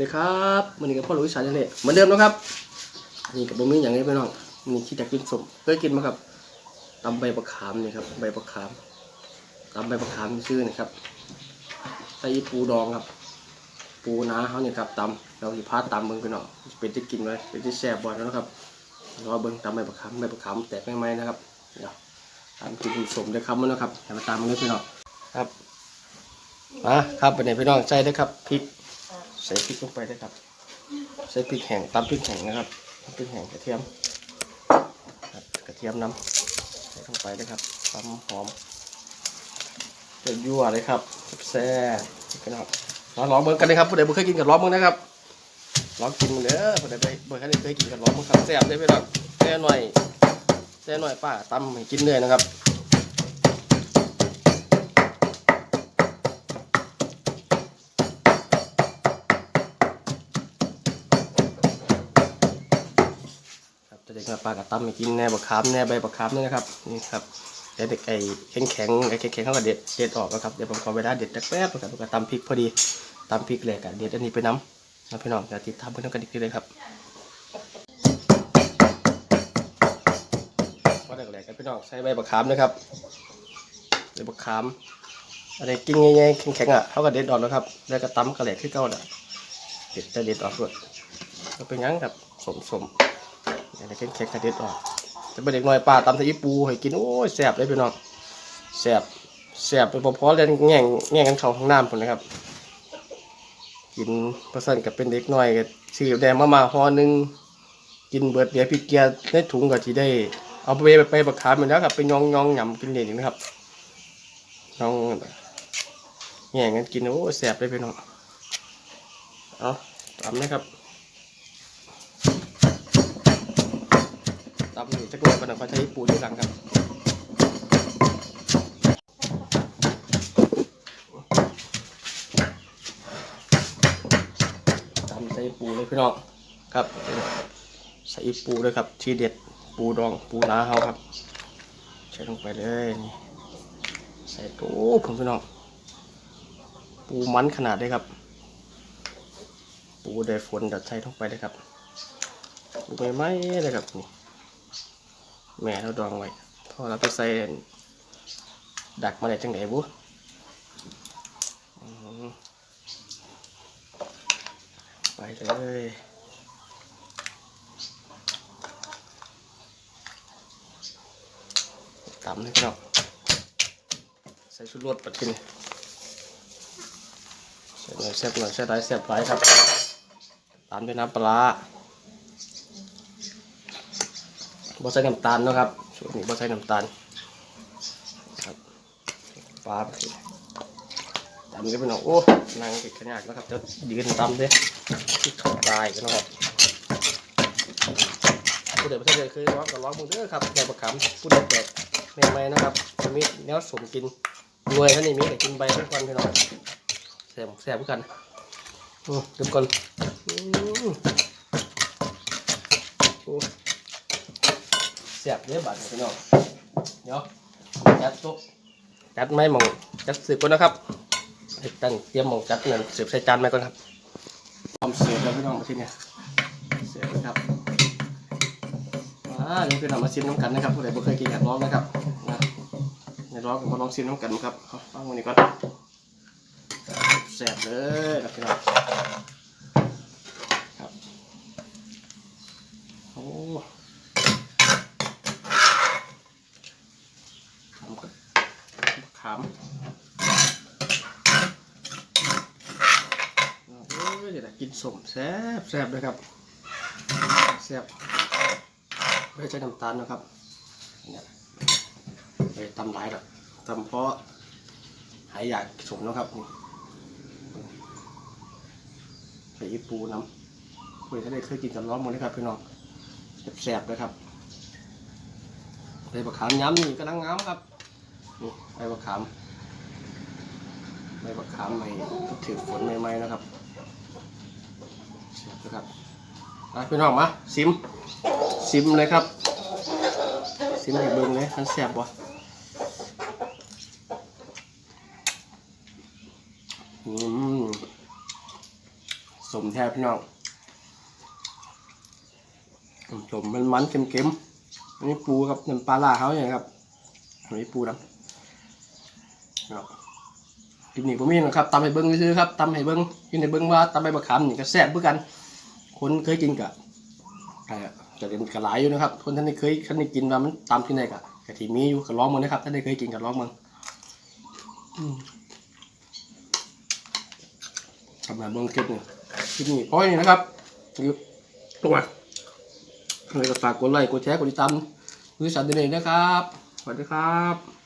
ดีครับวันนี้กับพ่อหลุยสายทะเลเหมือนเดิมนะครับ นี่กับบะหมี่อย่างนี้พี่น้องนี่คิดอยากกินสมเคยกินไหมครับตำใบประขามนี่ครับใบประขามตำใบประขามชื่อนี่ครับใส่ปูดองครับ ปูนาเขาเนี่ยครับตำเราสิพาตำเบิ้งพี่น้องเป็นที่กินเลยเป็นที่แซ่บบ่อยแล้วนะครับรอเบิ้งตำใบประขามใบประขามแตกไม่ไหมนะครับเดี๋ยวตามกินสมได้ครับมันนะครับอย่ามาตามมันเลยพี่น้องครับมาครับเป็นไงพี่น้องใส่ได้ครับพริก ใส่พริกลงไปได้ครับ ใส่พริกแห้งตำพริกแห้งนะครับตำพริกแห้งกระเทียมกระเทียมน้ำใส่ลงไปได้ครับตำหอมเดือดยั่วเลยครับแซ่บกันครับลองลองเบิ่งกันนะครับผู้ใดบ่เคยกินกับลองเบิ่งนะครับลองกินมันเด้อผู้ใดบ่เคยเคยกินกับลองเบิ่งครับแซ่บได้ไหมล่ะแซ่หน่อยแซ่หน่อยป้าตำให้กินเลยนะครับ จะเด็กมาปลากับตั้มให้กินแหน่บะขามแน่ใบะขามนี่นะครับนี่ครับเดี๋ยวเด็กไอ้แข็งแข็งไอ้แข็งแข็งเขาก็เด็ดเด็ดออกนะครับเดี๋ยวผมขอเวลาเด็ดแป๊บๆนะครับแล้วก็ตำพริกพอดีตำพริกเลยกันเด็ดอันนี้ไปน้ำนะพี่น้องอย่าติดตามเพื่อนกันอีกทีเลยครับก็ได้แหลกกันพี่น้องใส่ใบบะขามนะครับใบบะขามอะไรกินง่ายๆแข็งๆอะเขาก็เด็ดออกนะครับแล้วก็ตำกระแหลกขึ้นเก้าน่ะเด็ดจะเด็ดออกด้วยก็เป็นยังครับสมๆ อย่างนี้แข็งๆกระเด็ดออกจะเป็นเด็กน้อยป่าตำทะยีปูให้กินโอ้ยแซ่บเลยพี่น้องแซ่บแซ่บไปพอๆเล่นแง่งแง่งกันเข้าห้องน้ำผมนะครับ กินประสันกับเป็นเด็กน้อยก็ซื้อแดงมามาห่อหนึ่งกินเบิดเดียพี่เกียร์ในถุงก็ที่ได้ เอาไปไปไปบักขามไปแล้วครับไปยองยองหยำกินเด่นนะครับน้องแง่งกันกินโอ้ยแซ่บเลยพี่น้องเอาตามนะครับ ตำหนึ่งจะกลวยก่อนนะเขาใช้ปูที่หลังครับตำใส่ปูเลยพี่น้องครับ ใส่ปูเลยครับ ทีเด็ดปูดองปูนาเฮาครับ ใส่ลงไปเลยนี่ใส่โอ้ผมพี่น้องปูมันขนาดเลยครับ ปูได้ฝนดัดใส่ลงไปเลยครับปูใบไม้เลยครับนี่ แม่เราดองไว้พอเราไปใส่ดักมาได้จังไหนบุไปเลยตำให้พี่น้องใส่ชุดรสปัดกินใส่หน่อยแซ่บหน่อยใส่หลายแซ่บหลายครับตามด้วยน้ำปลา บใส่น้ำตาลนะครับช่วงนี้บ่ใส่น้ำตาลครับปลาไปสิตำกันไปหน่อยโอ้นางติดขยากแล้วครับจะยืนตำเด้ที่ถอดตายกันนะครับผู้ใดประเทศใดเคยร้องก็ร้องมึงเด้อครับในประคำผู้ใดแปลกใหม่ๆนะครับจะมีแนวสมกินหน่วยท่านนี้มีแต่กินใบทุกวันพี่น้องแซ่บแซ่บเหมือนกันอืมเดี๋ยวก่อนอืมโอ้ เสียบเยอะบัตรพี่น้องเดี๋ยวจัดโต๊ะจัดไม้หมองจัดสืบก่อนนะครับให้ตั้งเตรียมหมองจัดเงินสืบใส่จานไม้ก่อนครับพร้อมเสิร์ฟแล้วพี่น้องมาที่เนี่ยเสิร์ฟเลยครับอ่าเดี๋ยวพี่น้องมาชิมน้ำกันนะครับผู้ใดบ่เคยกินอยากลองนะครับนะอยากลองผมมาลองชิมน้ำกันครับเอาฟังวันนี้ก่อนแซ่บเลยนะพี่น้องครับโอ้ ทำกับขามเอ้ยเดี๋ยวกินสมแซ่บแซ่บเลยครับแซ่บไม่ใช่น้ำตาลนะครับเนี่ยไปตำหลายหรอกตำเพราะหายอยากสมนะครับใส่อีปูน้ำคุยถ้าได้เคยกินกับร้อนหมดเลยครับพี่น้องแซ่บๆเลยครับใบมะขามย้ำนี่กำลังงามครับ ใบมะขามใบมะขามใหม่ถือฝนใหม่ๆนะครับเสียบนะครับมาพี่น้องมาซิมซิมเลยครับซิมให้เบิ่งเลยมันแซ่บบ่อืมสมแทบพี่น้องสมมันมันเค็มๆอันนี้ปูครับน้ำปลาล่าเขาเนี่ยครับอันนี้ปูนะ คลิปนี้ผมมีนะครับตำให้เบิ้งซื้อๆครับตำให้เบิ้งกินให้เบิ้งว่าตำใบมะขามนี่ก็แซ่บเพื่อกัน คนเคยกินกะเอ่อจะเป็นกระหลายอยู่นะครับ คนท่านที่เคยท่านได้กินว่ามันตำที่ไหนกะกะที่มีอยู่ก็ลองมันนะครับท่านได้เคยกินก็ลองมันอืมทำมาเบิ้งคลิปนี่คลิปนี้พออย่างนี้นะครับอยู่ตัวเลยก็ฝากกดไลค์กดแชร์กดติดตามบริษัทเดนเนนะครับสวัสดีครับ